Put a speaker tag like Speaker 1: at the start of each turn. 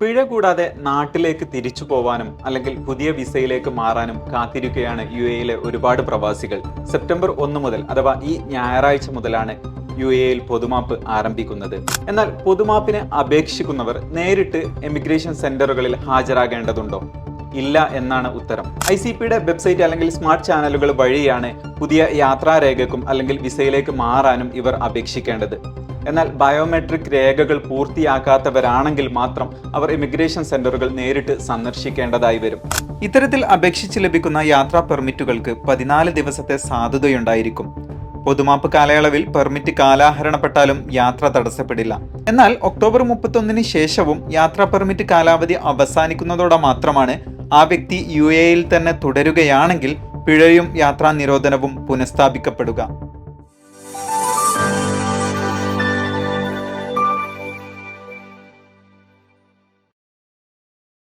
Speaker 1: പിഴ കൂടാതെ നാട്ടിലേക്ക് തിരിച്ചു പോവാനും അല്ലെങ്കിൽ പുതിയ വിസയിലേക്ക് മാറാനും കാത്തിരിക്കുകയാണ് യു എയിലെ ഒരുപാട് പ്രവാസികൾ. സെപ്റ്റംബർ ഒന്ന് മുതൽ അഥവാ ഈ ഞായറാഴ്ച മുതലാണ് യു എയിൽ പൊതുമാപ്പ് ആരംഭിക്കുന്നത്. എന്നാൽ പൊതുമാപ്പിന് അപേക്ഷിക്കുന്നവർ നേരിട്ട് എമിഗ്രേഷൻ സെന്ററുകളിൽ ഹാജരാകേണ്ടതുണ്ടോ? ഇല്ല എന്നാണ് ഉത്തരം. ഐ സി പിയുടെ വെബ്സൈറ്റ് അല്ലെങ്കിൽ സ്മാർട്ട് ചാനലുകൾ വഴിയാണ് പുതിയ യാത്രാരേഖക്കും അല്ലെങ്കിൽ വിസയിലേക്ക് മാറാനും ഇവർ അപേക്ഷിക്കേണ്ടത്. എന്നാൽ ബയോമെട്രിക് രേഖകൾ പൂർത്തിയാക്കാത്തവരാണെങ്കിൽ മാത്രം അവർ ഇമിഗ്രേഷൻ സെന്ററുകൾ നേരിട്ട് സന്ദർശിക്കേണ്ടതായി വരും. ഇത്തരത്തിൽ അപേക്ഷിച്ച് ലഭിക്കുന്ന യാത്രാ പെർമിറ്റുകൾക്ക് പതിനാല് ദിവസത്തെ സാധുതയുണ്ടായിരിക്കും. പൊതുമാപ്പ് കാലയളവിൽ പെർമിറ്റ് കാലാഹരണപ്പെട്ടാലും യാത്ര തടസ്സപ്പെടില്ല. എന്നാൽ ഒക്ടോബർ മുപ്പത്തൊന്നിന് ശേഷവും യാത്രാ പെർമിറ്റ് കാലാവധി അവസാനിക്കുന്നതോടെ മാത്രമാണ് ആ വ്യക്തി യു എയിൽ തന്നെ തുടരുകയാണെങ്കിൽ പിഴയും യാത്രാ നിരോധനവും പുനഃസ്ഥാപിക്കപ്പെടുക.